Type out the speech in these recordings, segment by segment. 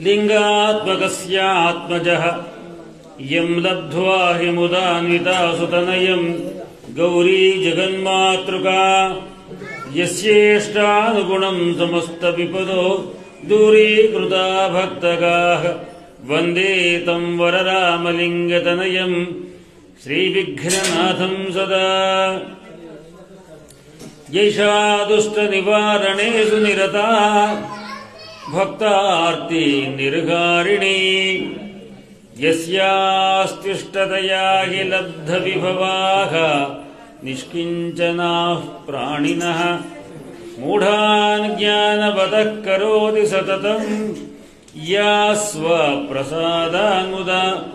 लिंगात्मक आत्मज यम लब्ध्वा हि मुदान्विता सुतनयं गौरी जगन्मातृका। येष्टागुण यस्येष्टानुगुणं समस्तविपदो दूरीकृता वंदे तम तं श्री विघ्ननाथम सदा। यैषा दुष्टनिवारणेषु निरता। भक्तार्ति निर्गारिणी। यस्यास्तिष्ठतया हि लब्धविभवाः। निष्किञ्चनाः प्राणिनः। मूढान् ज्ञानवतः करोति सततम्। या स्वप्रसादान्मुदा।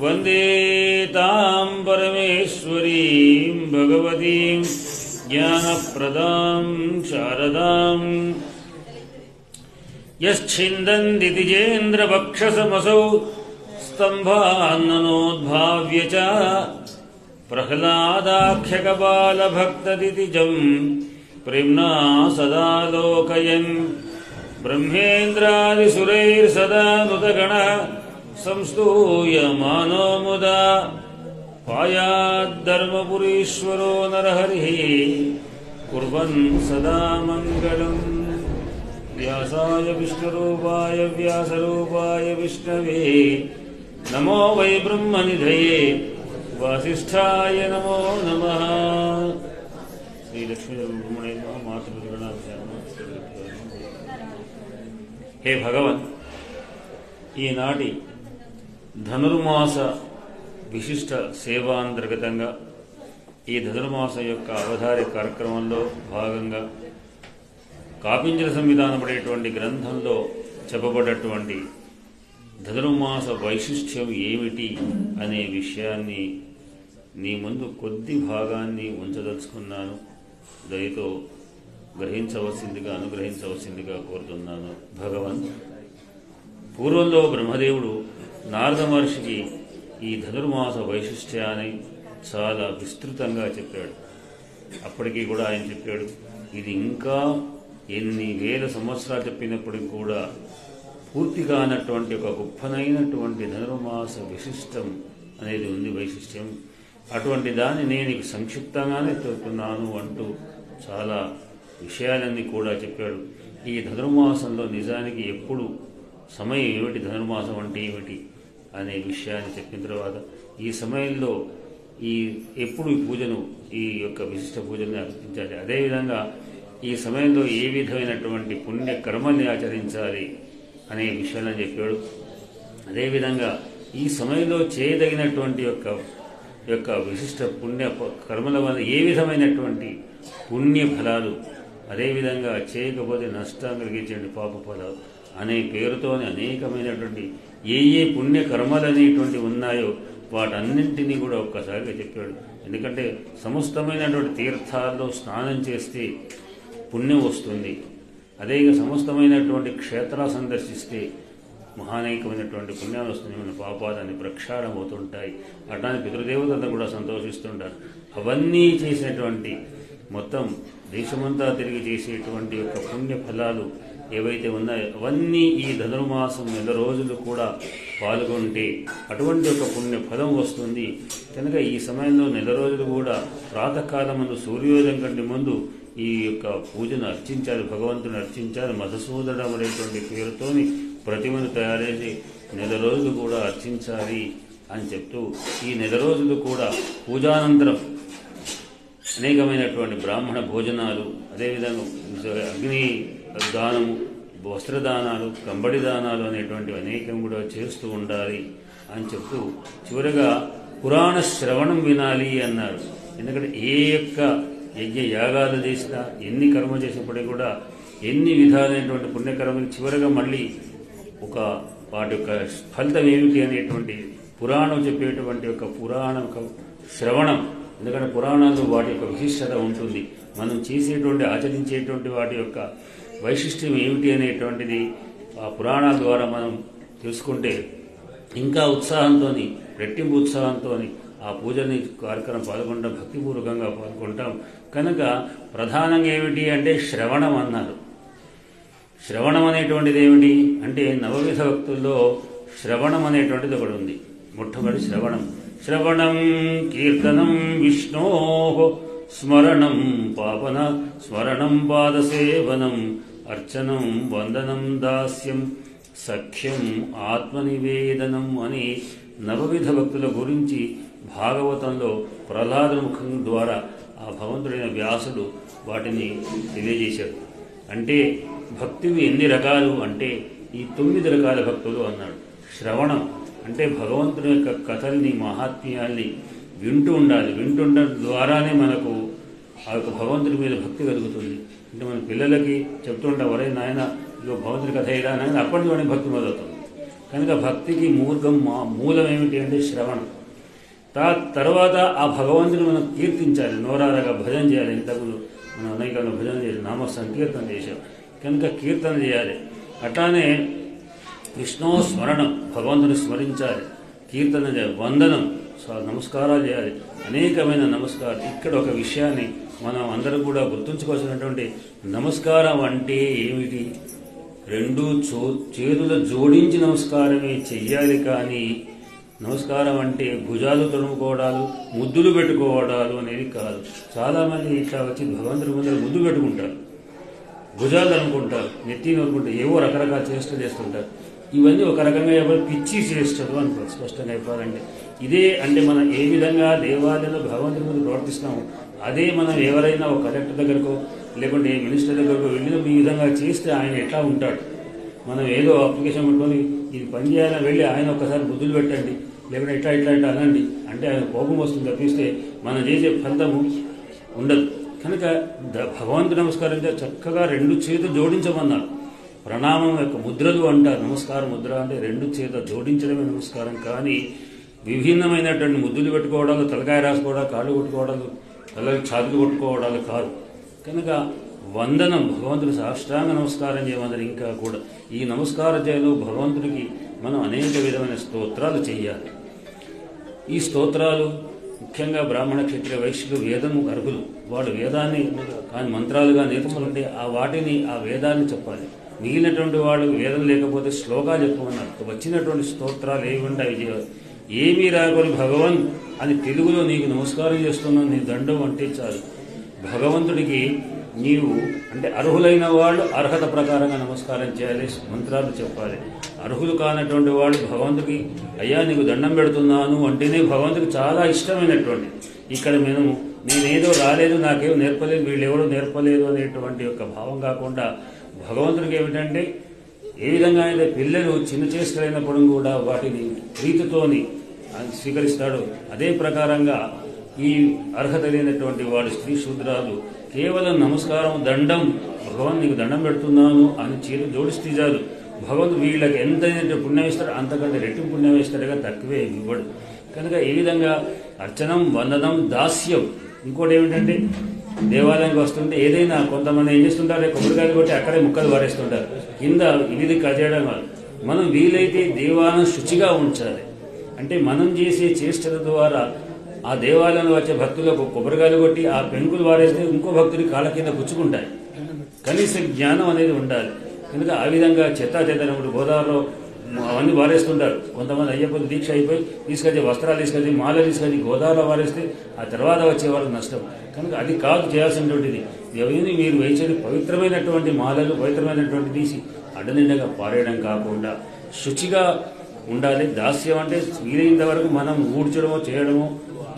वंदे ताम् परमेश्वरीम् भगवतीम्। ज्ञानप्रदाम् शारदाम् यच्छिन्दन्ति द्विजेन्द्रवक्षसमसौ स्तम्भान्ननोद्भाव्य च प्रह्लादाख्यकपालभक्तदितिजम् प्रेम्णा सदा लोकयन् ब्रह्मेन्द्रादिसुरैर्सदा नुतगणः संस्तूयमानो मुदा। पायाद्धर्मपुरीश्वरो नरहरिः कुर्वन् सदा मङ्गलम् व्यासाय विष्णुरूपाय व्यासरूपाय विष्णवे नमो वै ब्रह्मनिधये वासिष्ठाय नमो नमः శ్రీలక్ష్మీబ్రహ్మణే హే భగవన్ ఈనాటి ధనుర్మాస విశిష్ట సేవాంతర్గతంగా ఈ ధనుర్మాస యొక్క అవధారి కార్యక్రమంలో భాగంగా కాపింజల సంవిధానం పడేటువంటి గ్రంథంలో చెప్పబడ్డటువంటి ధనుర్మాస వైశిష్ట్యం ఏమిటి అనే విషయాన్ని నీ ముందు కొద్ది భాగాన్ని ఉంచదలుచుకున్నాను. దయతో గ్రహించవలసిందిగా అనుగ్రహించవలసిందిగా కోరుతున్నాను. భగవన్ పూర్వంలో బ్రహ్మదేవుడు నారద మహర్షికి ఈ ధనుర్మాస వైశిష్ట్యాన్ని చాలా విస్తృతంగా చెప్పాడు. అప్పటికీ కూడా ఆయన చెప్పాడు ఇది ఇంకా ఎన్ని వేల సంవత్సరాలు చెప్పినప్పటికీ కూడా పూర్తిగా అన్నటువంటి ఒక గొప్పనైనటువంటి ధనుర్మాస విశిష్టం అనేది ఉంది వైశిష్ట్యం. అటువంటి దాన్ని నేను సంక్షిప్తంగానే చెప్తున్నాను అంటూ చాలా విషయాలన్నీ కూడా చెప్పాడు. ఈ ధనుర్మాసంలో నిజానికి ఎప్పుడు సమయం ఏమిటి? ధనుర్మాసం అంటే ఏమిటి? అనే విషయాన్ని చెప్పిన తర్వాత ఈ సమయంలో ఈ ఎప్పుడు ఈ పూజను ఈ యొక్క విశిష్ట పూజని అర్పించాలి అదేవిధంగా ఈ సమయంలో ఏ విధమైనటువంటి పుణ్య కర్మల్ని ఆచరించాలి అనే విషయాన్ని చెప్పాడు. అదేవిధంగా ఈ సమయంలో చేయదగినటువంటి యొక్క యొక్క విశిష్ట పుణ్య ప- కర్మల వల్ల ఏ విధమైనటువంటి పుణ్య ఫలాలు అదేవిధంగా చేయకపోతే నష్టం కలిగించండి పాప ఫలాలు అనే పేరుతోనే అనేకమైనటువంటి ఏ ఏ పుణ్య కర్మలు అనేటువంటి ఉన్నాయో వాటన్నింటినీ కూడా ఒక్కసారిగా చెప్పాడు ఎందుకంటే సమస్తమైనటువంటి తీర్థాల్లో స్నానం చేస్తే పుణ్యం వస్తుంది. అదే ఇక సమస్తమైనటువంటి క్షేత్రాలు సందర్శిస్తే మహానైకమైనటువంటి పుణ్యాలు వస్తుంది. మన పాపాలని ప్రక్షాళన అవుతుంటాయి అట్లానే పితృదేవతలు కూడా సంతోషిస్తుంటారు. అవన్నీ చేసినటువంటి మొత్తం దేశమంతా తిరిగి చేసేటువంటి యొక్క పుణ్య ఫలాలు ఏవైతే ఉన్నాయో అవన్నీ ఈ ధనుర్మాసం నెల రోజులు కూడా పాల్గొంటే అటువంటి ఒక పుణ్య ఫలం వస్తుంది. కనుక ఈ సమయంలో నెల రోజులు కూడా ప్రాతకాలమందు సూర్యోదయం కంటే ముందు ఈ యొక్క పూజను అర్చించాలి భగవంతుని అర్చించాలి మధుసూదనం అనేటువంటి పేరుతోని ప్రతిమను తయారేసి నెల రోజులు కూడా అర్చించాలి అని చెప్తూ ఈ నెల రోజులు కూడా పూజానంతరం అనేకమైనటువంటి బ్రాహ్మణ భోజనాలు అదేవిధంగా అగ్ని దానము వస్త్రదానాలు కంబడి దానాలు అనేటువంటివి అనేకం కూడా చేస్తూ ఉండాలి అని చెప్తూ చివరగా పురాణ శ్రవణం వినాలి అన్నారు. ఎందుకంటే ఏ యొక్క యజ్ఞ యాగాలు చేసినా ఎన్ని కర్మ చేసినప్పటికీ కూడా ఎన్ని విధాలైనటువంటి పుణ్యకర్మలు చివరగా మళ్ళీ ఒక వాటి యొక్క ఫలితం ఏమిటి అనేటువంటి పురాణం చెప్పేటువంటి ఒక పురాణం శ్రవణం. ఎందుకంటే పురాణాలు వాటి యొక్క విశిష్టత ఉంటుంది. మనం చేసేటువంటి ఆచరించేటువంటి వాటి యొక్క వైశిష్ట్యం ఏమిటి అనేటువంటిది ఆ పురాణాల ద్వారా మనం తెలుసుకుంటే ఇంకా ఉత్సాహంతో రెట్టింపు ఉత్సాహంతో ఆ పూజని కార్యక్రమం పాల్గొంటాం భక్తిపూర్వకంగా పాల్గొంటాం కనుక ప్రధానంగా ఏమిటి అంటే శ్రవణం అన్నారు. శ్రవణం అనేటువంటిది ఏమిటి అంటే నవవిధ భక్తుల్లో శ్రవణం అనేటువంటిది ఒకటి ఉంది. మొట్టమొదటి శ్రవణం. శ్రవణం కీర్తనం విష్ణో స్మరణం పాపన స్మరణం పాదసేవనం అర్చనం వందనం దాస్యం సఖ్యం ఆత్మనివేదనం అని నవవిధ భక్తుల గురించి భాగవతంలో ప్రహ్లాద ముఖం ద్వారా ఆ భగవంతుడైన వ్యాసుడు వాటిని తెలియజేశాడు. అంటే భక్తివి ఎన్ని రకాలు అంటే ఈ తొమ్మిది రకాల భక్తులు అన్నాడు శ్రవణం అంటే భగవంతుని యొక్క కథల్ని మహాత్మ్యాల్ని వింటూ ఉండాలి. వింటుండడం ద్వారానే మనకు ఆ యొక్క భగవంతుడి మీద భక్తి కలుగుతుంది. అంటే మన పిల్లలకి చెప్తుంటా ఒరే నాయన ఇదో భగవంతుడి కథ ఇలా నాయన? అప్పటి నుంచి భక్తి మొదలవుతుంది. కనుక భక్తికి మూర్గం మా- మూలం ఏమిటి అంటే శ్రవణం. తా తర్వాత ఆ భగవంతుని మనం కీర్తించాలి నోరారగా భజన చేయాలి. ఇంతకుముందు మనం అనేకంగా భజన చేయాలి నామ సంకీర్తన చేశాం. కనుక కీర్తన చేయాలి. అట్లానే విష్ణు స్మరణం భగవంతుని స్మరించాలి. కీర్తన చేయాలి. వందనం నమస్కారాలు చేయాలి. అనేకమైన నమస్కారం ఇక్కడ ఒక విషయాన్ని మనం అందరం కూడా గుర్తుంచుకోవాల్సినటువంటి నమస్కారం అంటే ఏమిటి? రెండు చో చేతుల జోడించి నమస్కారమే చెయ్యాలి కానీ నమస్కారం అంటే భుజాలు తొడుముకోవడాలు ముద్దులు పెట్టుకోవడాలు అనేది కాదు. చాలామంది ఇట్లా వచ్చి భగవంతుడి ముందర ముద్దు పెట్టుకుంటారు. భుజాలు అనుకుంటారు నెత్తి అనుకుంటారు ఏవో రకరకాల చేష్టలు చేస్తుంటారు. ఇవన్నీ ఒక రకంగా ఎవరు పిచ్చి చేష్టలు అనుకో స్పష్టంగా చెప్పాలంటే. ఇదే అంటే మనం ఏ విధంగా దేవాలయంలో భగవంతుని ముందు ప్రవర్తిస్తున్నాము అదే మనం ఎవరైనా ఒక కలెక్టర్ దగ్గరకో లేకుంటే ఏ మినిస్టర్ దగ్గరకో వెళ్ళినప్పుడు ఈ విధంగా చేస్తే ఆయన ఎట్లా ఉంటాడు? మనం ఏదో అప్లికేషన్ పెట్టుకొని ఇది పని చేయాలని వెళ్ళి ఆయన ఒకసారి బుద్ధులు పెట్టండి లేకుంటే ఇట్లా ఇట్లా ఇట్లా అనండి. అంటే ఆయన కోపం వస్తుంది తప్పిస్తే మనం చేసే ఫలితము ఉండదు. కనుక ద- భగవంతు నమస్కారం అంటే చక్కగా రెండు చేతులు జోడించమన్నారు. ప్రణామం యొక్క ముద్రలు అంటారు. నమస్కార ముద్ర అంటే రెండు చేత జోడించడమే నమస్కారం. కానీ విభిన్నమైనటువంటి ముద్దులు పెట్టుకోవడాలు తలకాయ రాసుకోవడాలు కాళ్ళు కొట్టుకోవడాలు తలకి ఛాతులు కొట్టుకోవడాలు కాదు. కనుక వందనం భగవంతుడి సాష్టాంగ నమస్కారం చేయమన్నారు ఇంకా కూడా. ఈ నమస్కార చేయలో భగవంతుడికి మనం అనేక విధమైన స్తోత్రాలు చేయాలి ఈ స్తోత్రాలు ముఖ్యంగా బ్రాహ్మణ క్షత్రియ వైశ్యులు వేదము అర్హులు. వాళ్ళు వేదాన్ని కానీ మంత్రాలుగా నేర్చుకుంటే ఆ వాటిని ఆ వేదాన్ని చెప్పాలి. మిగిలినటువంటి వాళ్ళు వేదం లేకపోతే శ్లోకాలు చెప్పమన్నారు వచ్చినటువంటి స్తోత్రాలు ఏమి ఉంటాయి ఏమీ రాకొని భగవన్ అని తెలుగులో నీకు నమస్కారం చేస్తున్నాను నీ దండం అంటే చాలు. భగవంతుడికి నీవు అంటే అర్హులైన వాళ్ళు అర్హత ప్రకారంగా నమస్కారం చేయాలి మంత్రాలు చెప్పాలి. అర్హులు కానటువంటి వాళ్ళు భగవంతుడికి అయ్యా నీకు దండం పెడుతున్నాను అంటేనే భగవంతుడికి చాలా ఇష్టమైనటువంటి. ఇక్కడ మేము నేనేదో రాలేదు నాకేం నేర్పలేదు వీళ్ళెవరో నేర్పలేదు అనేటువంటి యొక్క భావం కాకుండా భగవంతుడికి ఏమిటంటే ఏ విధంగా అయితే పిల్లలు చిన్న చేష్టలైనప్పుడు కూడా వాటిని ప్రీతితోని స్వీకరిస్తాడు. అదే ప్రకారంగా ఈ అర్హత లేనటువంటి వాడు స్త్రీ శూద్రాలు కేవలం నమస్కారం దండం భగవాన్ నీకు దండం పెడుతున్నాను అని చేతి జోడిస్తే చాలు. భగవంతుడు వీళ్ళకి ఎంత పుణ్యం ఇస్తాడు అంతకంటే రెట్టింపు పుణ్యం ఇస్తాడుగా తక్కువే ఇవ్వడు. కనుక ఈ విధంగా అర్చనం వందనం దాస్యం ఇంకోటి ఏమిటంటే దేవాలయానికి వస్తుంటే ఏదైనా కొంతమంది ఏం చేస్తుంటారు? కొబ్బరికాయలు కొట్టి అక్కడే ముక్కలు పారేస్తుంటారు కింద ఇది కదేయడం కాదు మనం వీలైతే దేవాలయం శుచిగా ఉంచాలి. అంటే మనం చేసే చేష్టల ద్వారా ఆ దేవాలయంలో వచ్చే భక్తులకు కొబ్బరికాయలు కొట్టి ఆ పెంకులు వారేస్తే ఇంకో భక్తుడి కాళ్ళ కింద పుచ్చుకుంటాయి కనీస జ్ఞానం అనేది ఉండాలి. కనుక ఆ విధంగా చెత్త చెత్తనప్పుడు గోదావరిలో అవన్నీ వారేస్తుంటారు. కొంతమంది అయ్యప్పలు దీక్ష అయిపోయి తీసుకొచ్చి వస్త్రాలు తీసుకొచ్చి మాల తీసుకొచ్చి గోదావరిలో వారేస్తే ఆ తర్వాత వచ్చే వాళ్ళకి నష్టం. కనుక అది కాదు చేయాల్సినటువంటిది. ఎవరిని మీరు వేసేది పవిత్రమైనటువంటి మాలలు పవిత్రమైనటువంటి తీసి అడ్డనిండగా పారేయడం కాకుండా శుచిగా ఉండాలి. దాస్యం అంటే వీలైనంత వరకు మనం ఊడ్చడమో చేయడమో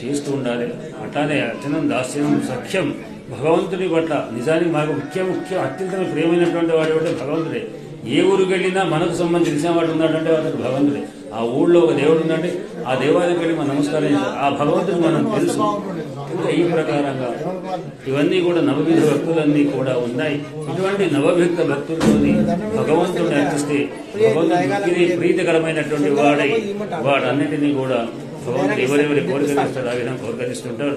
చేస్తూ ఉండాలి. అట్లానే అర్చనం దాస్యం సఖ్యం భగవంతుడి పట్ల నిజానికి మనకు ముఖ్య ముఖ్య అత్యంత ప్రియమైనటువంటి వాడు అంటే భగవంతుడే. ఏ ఊరికి వెళ్ళినా మనకు సంబంధించిన వాడు ఉన్నాడంటే అతడు భగవంతుడే. ఆ ఊళ్ళో ఒక దేవుడు ఉందంటే ఆ దేవాలయం వెళ్ళి మనం నమస్కారం ఆ భగవంతుడు మనం తెలుసు. ఇంకా ఈ ప్రకారంగా ఇవన్నీ కూడా నవవిధ భక్తులన్నీ కూడా ఉన్నాయి. ఇటువంటి నవవిధ భక్తులతోని భగవంతుడిని అర్చిస్తే భగవంతుడికి ప్రీతికరమైనటువంటి వాడై వాడన్నిటినీ కూడా భగవంతుడు ఎవరెవరి కోరికలు ఇస్తాడు ఆ విధంగా కోరికలిస్తుంటాడు